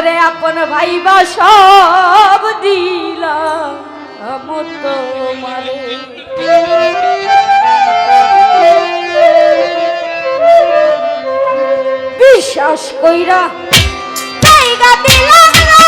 চাইবা সব দিলাম তোমারে বিশ্বাস কইরা জায়গা দিলাম না।